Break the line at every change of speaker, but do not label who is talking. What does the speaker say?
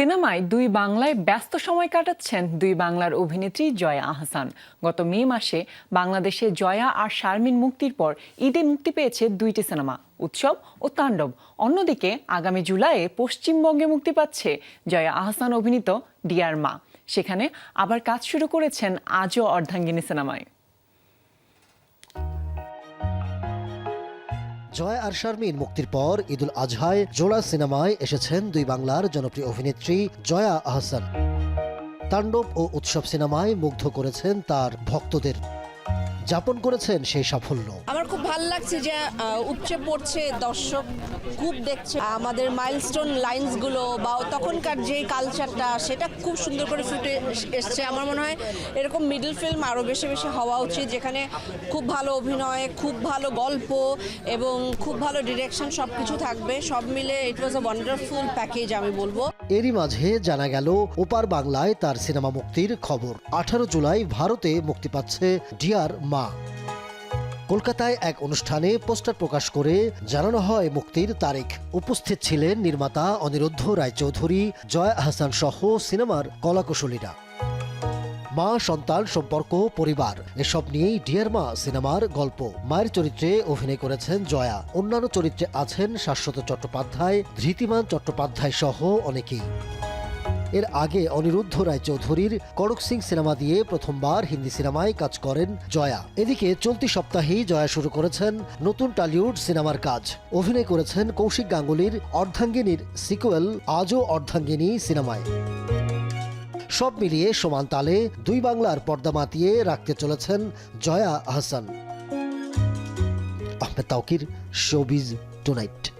সিনেমায় দুই বাংলায় ব্যস্ত সময় কাটাচ্ছেন দুই বাংলার অভিনেত্রী জয়া আহসান। গত মে মাসে বাংলাদেশে জয়া আর শারমিন মুক্তির পর ঈদে মুক্তি পেয়েছে দুইটি সিনেমা, উৎসব ও তাণ্ডব। অন্যদিকে আগামী জুলাইয়ে পশ্চিমবঙ্গে মুক্তি পাচ্ছে জয়া আহসান অভিনীত ডিয়ার মা। সেখানে আবার কাজ শুরু করেছেন আজও অর্ধাঙ্গিনী সিনেমায়।
জয় আর শারমিন মুক্তির পর ঈদুল আজহায় জোড়া সিনেমায় এসেছেন দুই বাংলার জনপ্রিয় অভিনেত্রী জয়া আহসান। তাণ্ডব ও উৎসব সিনেমায় মুগ্ধ করেছেন তার ভক্তদের। যাপন করেছেন সেই সাফল্য।
আমার খুব ভালো লাগছে যে উপচে পড়ছে দর্শক খুব দেখছে। আমাদের মাইলস্টোন লাইন্সগুলো বা তখনকার যে কালচারটা সেটা খুব সুন্দর করে ফুটে এস- এসছে। আমার মনে হয় এরকম মিডল ফিল্ম আরও বেশি বেশি হওয়া উচিত যেখানে খুব ভালো অভিনয় খুব ভালো গল্প এবং খুব ভালো ডিরেকশন সব কিছু থাকবে। সব মিলে ইট ওয়াজ আ ওয়ান্ডারফুল প্যাকেজ আমি বলব।
এরই মাঝে জানা গেল ওপার বাংলায় তার সিনেমা মুক্তির খবর। আঠারো জুলাই ভারতে মুক্তি পাচ্ছে ডিয়ার মা। কলকাতায় এক অনুষ্ঠানে পোস্টার প্রকাশ করে জানানো হয়, মুক্তির তারিখ। উপস্থিত ছিলেন নির্মাতা অনিরুদ্ধ রায়চৌধুরী, জয় আহসান সহ সিনেমার কলাকুশলীরা। মা, সন্তান, সম্পর্ক, পরিবার, এসব নিয়েই ডিয়ার মা সিনেমার গল্প। মায়ের চরিত্রে অভিনয় করেছেন জয়া। অন্যান্য চরিত্রে আছেন শাশ্বত চট্টোপাধ্যায়, ধৃতিমান চট্টোপাধ্যায় সহ অনেকেই। এর আগে অনিরুদ্ধ রায়চৌধুরীর করক সিং সিনেমা দিয়ে প্রথমবার হিন্দি সিনেমায় কাজ করেন জয়া। এদিকে চলতি সপ্তাহেই জয়া শুরু করেছেন নতুন টলিউড সিনেমার কাজ। অভিনয় করেছেন কৌশিক গাঙ্গুলির অর্ধাঙ্গিনীর সিকুয়েল, আজও অর্ধাঙ্গিনী সিনেমায়। সব মিলিয়ে সমান তালে দুই বাংলার পর্দা মাতিয়ে রাখতে চলেছেন জয়া আহসান আহমেদ তাওকির, শোবিজ টুনাইট।